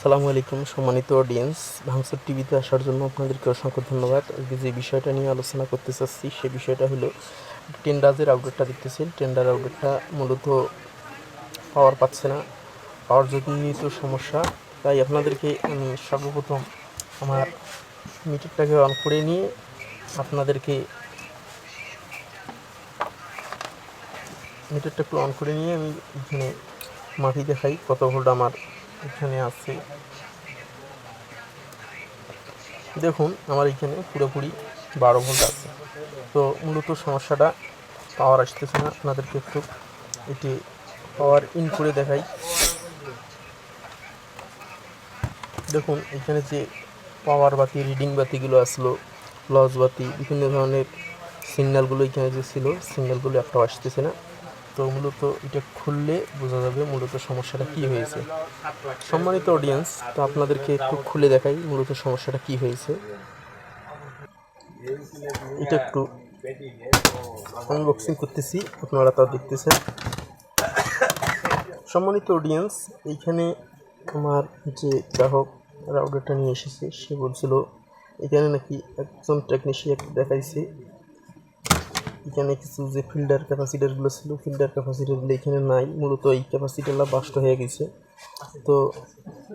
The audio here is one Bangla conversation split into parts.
আসসালামু আলাইকুম, সম্মানিত অডিয়েন্স ভাঙচুর টিভিতে আসার জন্য আপনাদেরকে অসংখ্য ধন্যবাদ। আজকে যে বিষয়টা নিয়ে আলোচনা করতে চাচ্ছি, সে বিষয়টা হলো টেন্ডাজের আউটডেটটা দেখতেছেন টেন্ডার আউটডেটটা মূলত পাওয়ার পাচ্ছে না পাওয়ার জনিত সমস্যা। তাই আপনাদেরকে আমি সর্বপ্রথম আমার মিটারটাকে অন করে নিয়ে আপনাদেরকে মিটারটা একটু অন করে নিয়ে আমি এখানে মাটি দেখাই। কত ভোল্ট আমার এখানে আছে। দেখুন, আমার এখানে পুরোপুরি বারো ভোল্ট আছে। তো মূলত সমস্যাটা পাওয়ার আসতেছে না। আপনাদেরকে একটু এটি পাওয়ার ইন করে দেখাই। দেখুন, এখানে যে পাওয়ার বাতি রিডিং বাতিগুলো আসলো লজ বাতি, বিভিন্ন ধরনের সিগন্যালগুলো এখানে যে ছিল সিগন্যালগুলো একটাও আসতেছে না। তো মূলত এটা খুললে বোঝা যাবে মূলত সমস্যাটা কি হয়েছে। সম্মানিত অডিয়েন্স তো আপনাদেরকে একটু খুলে দেখাই মূলত সমস্যাটা কি হয়েছে। এটা একটু আনবক্সিং করতেছি, আপনারা তা দেখতেছেন। সম্মানিত অডিয়েন্স এইখানে আমার যে গ্রাহক রাউডারটা নিয়ে এসেছে, সে বলছিল, এখানে নাকি একজন টেকনিশিয়ান দেখাইছে। এখানে কিছু যে ফিল্টার ক্যাপাসিটারগুলো ছিল ফিল্টার ক্যাপাসিটারগুলো এখানে নাই। মূলত এই ক্যাপাসিটারগুলো বাস্ট হয়ে গেছে। তো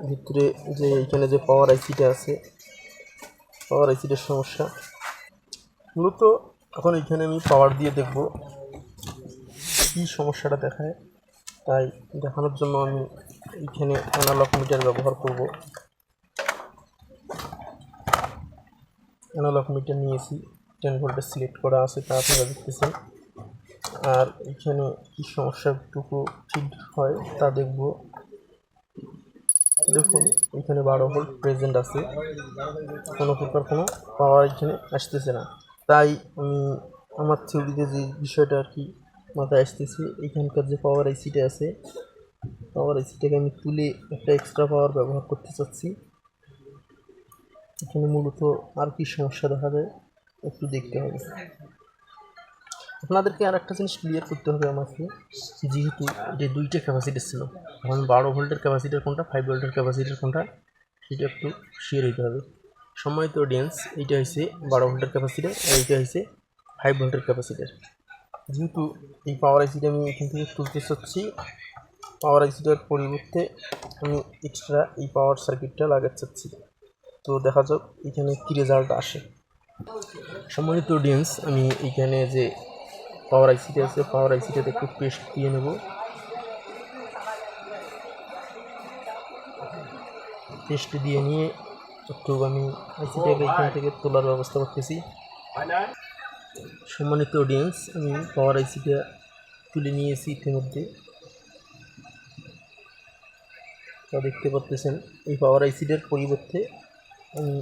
ভিতরে যে এখানে যে পাওয়ার আইসিটা আছে পাওয়ার আইসিটার সমস্যা। মূলত এখন এখানে আমি পাওয়ার দিয়ে দেখব কী সমস্যাটা দেখায়। তাই দেখানোর জন্য আমি এখানে অ্যানালগ মিটার ব্যবহার করব। অ্যানালগ মিটার নিয়েছি। টেন ভোল্টের সিলেক্ট করা আছে, তা আপনারা দেখতেছেন। আর এখানে কী সমস্যাটুকু ঠিক হয়, তা দেখব। দেখুন, এখানে বারো ভোল্ট প্রেজেন্ট আছে। কোনো প্রকার কোনো পাওয়ার এখানে আসতেছে না। তাই আমি আমার থিওরিতে যে বিষয়টা আর কি মাথায় আসতেছে, এখানকার যে পাওয়ার আইসিটা আছে পাওয়ার আইসিটাকে আমি তুলে একটা এক্সট্রা পাওয়ার ব্যবহার করতে চাচ্ছি। এখানে মূলত আর কি সমস্যা দেখা যায়। একটু দেখতে হবে। আপনাদেরকে আর একটা জিনিস ক্লিয়ার করতে হবে আমাকে, যেহেতু যে দুইটা ক্যাপাসিটি ছিল, এখন বারো ভোল্টের ক্যাপাসিটার কোনটা ফাইভ ভোল্টের ক্যাপাসিটার কোনটা, সেটা একটু শিওর হইতে হবে। সম্মানিত অডিয়েন্স এইটা হয়েছে বারো ভোল্টের ক্যাপাসিটার আর এইটা হয়েছে ফাইভ ভোল্টের ক্যাপাসিটার যেহেতু এই পাওয়ার আইসিটা আমি এখান থেকে তুলতে চাচ্ছি পাওয়ার আইসিটার পরিবর্তে আমি এক্সট্রা এই পাওয়ার সার্কিটটা লাগাতে চাচ্ছি। তো দেখা যাক এখানে কী রেজাল্ট আসে। সম্মানিত অডিয়েন্স আমি এখানে যে পাওয়ার আইসিটা আছে পাওয়ার আইসিটাতে একটু পেস্ট দিয়ে নেব। পেস্ট দিয়ে নিয়ে একটু আমি আইসিটাকে এখান থেকে তোলার ব্যবস্থা করতেছি। সম্মানিত অডিয়েন্স আমি পাওয়ার আইসিটা তুলে নিয়েছি ইতিমধ্যে। তা দেখতে পাচ্ছেন এই পাওয়ার আইসিটার পরিবর্তে আমি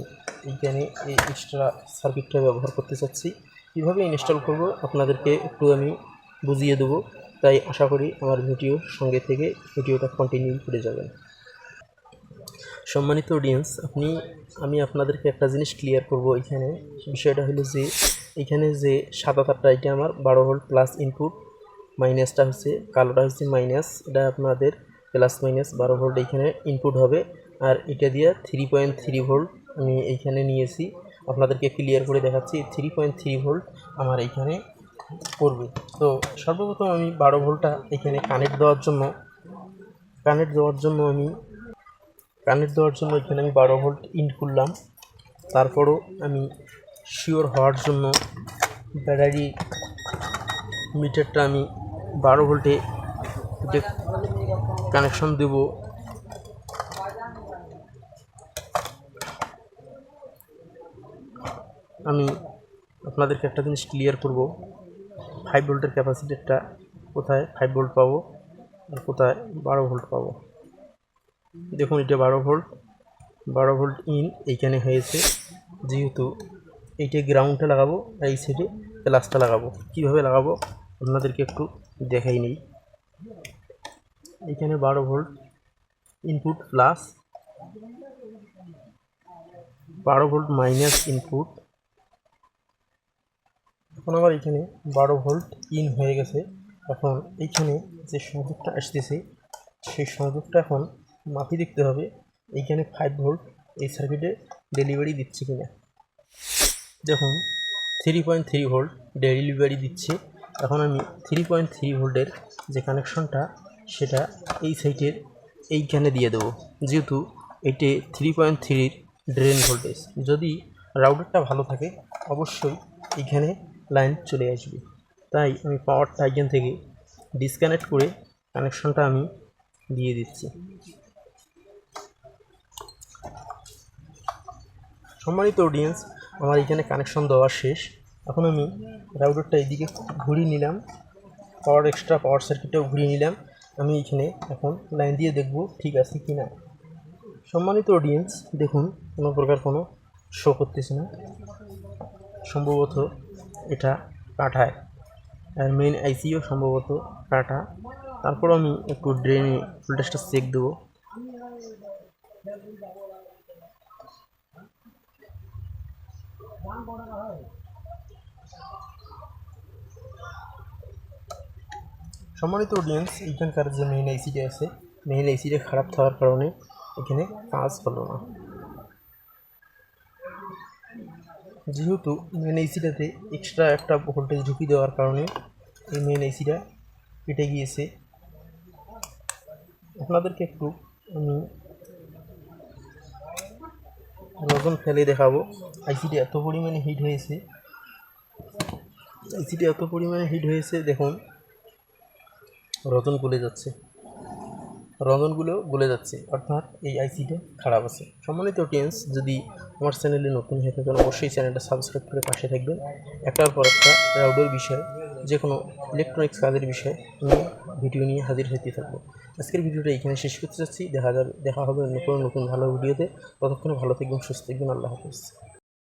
এইখানে এই এক্সট্রা সার্কিটটা ব্যবহার করতে চাচ্ছি। কীভাবে ইনস্টল করব আপনাদেরকে একটু আমি বুঝিয়ে দেবো। তাই আশা করি আমার ভিডিও সঙ্গে থেকে ভিডিওটা কন্টিনিউ করে যাবেন। সম্মানিত অডিয়েন্স আপনি, আমি আপনাদেরকে একটা জিনিস ক্লিয়ার করব এখানে। বিষয়টা হলো যে, এখানে যে সাদা তারটা, এটা আমার বারো ভোল্ট প্লাস ইনপুট মাইনাসটা হচ্ছে, কালোটা হচ্ছে মাইনাস এটা আপনাদের প্লাস মাইনাস বারো ভোল্ট এইখানে ইনপুট হবে। আর এটা দিয়ে থ্রি পয়েন্ট থ্রি ভোল্ট আমি এইখানে নিয়েছি। আপনাদেরকে ক্লিয়ার করে দেখাচ্ছি থ্রি পয়েন্ট থ্রি ভোল্ট আমার এইখানে পড়বে। তো সর্বপ্রথম আমি বারো ভোল্টটা এখানে কানেক্ট দেওয়ার জন্য কানেক্ট দেওয়ার জন্য আমি কানেক্ট দেওয়ার জন্য এখানে আমি বারো ভোল্ট ইন করলাম। তারপরও আমি শিওর হওয়ার জন্য ব্যাটারি মিটারটা আমি বারো ভোল্টে কানেকশন দেব। আমি আপনাদেরকে একটা জিনিস ক্লিয়ার করব। ফাইভ ভোল্টের ক্যাপাসিটারটা কোথায় ফাইভ ভোল্ট পাবো আর কোথায় বারো ভোল্ট পাবো। দেখুন, এটা বারো ভোল্ট বারো ভোল্ট ইন এইখানে হয়েছে। যেহেতু এইটা গ্রাউন্ডটা লাগাবো আর এই সাইডে প্লাসটা লাগাবো। কীভাবে লাগাবো? আপনাদেরকে একটু দেখাই নিই। এখানে বারো ভোল্ট ইনপুট প্লাস বারো ভোল্ট মাইনাস ইনপুট এখন আমার এখানে বারো ভোল্ট ইন হয়ে গেছে। এখন এইখানে যে সংযোগটা আসতেছে, সেই সংযোগটা এখন মাপি দেখতে হবে, এইখানে ফাইভ ভোল্ট এই সার্কিটে ডেলিভারি দিচ্ছে কিনা। দেখুন three point three volt delivery দিচ্ছে। এখন আমি থ্রি পয়েন্ট থ্রি ভোল্টের যে কানেকশনটা সেটা এই সাইটের এইখানে দিয়ে দেবো। যেহেতু এটি থ্রি পয়েন্ট থ্রির ড্রেন ভোল্টেজ যদি রাউটারটা ভালো থাকে, অবশ্যই এইখানে লাইন চলে আসবে। তাই আমি পাওয়ারটা এখান থেকে ডিসকানেক্ট করে কানেকশনটা আমি দিয়ে দিচ্ছি। সম্মানিত অডিয়েন্স আমার এখানে কানেকশন দেওয়া শেষ। এখন আমি রাউটারটা এইদিকে ঘুরিয়ে নিলাম। পাওয়ার এক্সট্রা পাওয়ার সার্কিটটাও ঘুরিয়ে নিলাম। আমি এখানে এখন লাইন দিয়ে দেখব ঠিক আছে কি না সম্মানিত অডিয়েন্স দেখুন কোনো প্রকার কোনো শো করতেছে না। সম্ভবত এটা কাঠায়। আর মেন আইসিও সম্ভবত কাটা। তারপর আমি একটু ড্রেনে ভোল্টেজটা চেক দেবো। সম্মানিত অডিয়েন্স এইখানকার যে মেইন আইসিটা আছে মেইন আইসিটা খারাপ থাকার কারণে এখানে কাজ হলো না। যেহেতু মেন এসিটাতে এক্সট্রা একটা ভোল্টেজ ঢুকিয়ে দেওয়ার কারণে এই মেন এসিটা কেটে গিয়েছে। আপনাদেরকে একটু আমি নতুন ফেলে দেখাবো। আইসিটি এত পরিমাণে হিট হয়েছে। আইসিটি এত পরিমাণে হিট হয়েছে, দেখুন রতন গলে যাচ্ছে। রন্ধনগুলো গলে যাচ্ছে, অর্থাৎ এই আইসিটা খারাপ আছে। সম্মানিত টেন্স যদি আমার চ্যানেলে নতুন হয়ে থাকেন অবশ্যই চ্যানেলটা সাবস্ক্রাইব করে পাশে থাকবেন। একটার পর একটা রাউডের বিষয়ে যে কোনো ইলেকট্রনিক্স কাজের বিষয়ে আমি ভিডিও নিয়ে হাজির হতে থাকব। আজকের ভিডিওটা এখানে শেষ করতে চাচ্ছি দেখা যাবে, দেখা হবে অন্য কোনো নতুন ভালো ভিডিওতে ততক্ষণে ভালো থাকবেন, সুস্থ থাকবেন। আল্লাহ হাফিজ।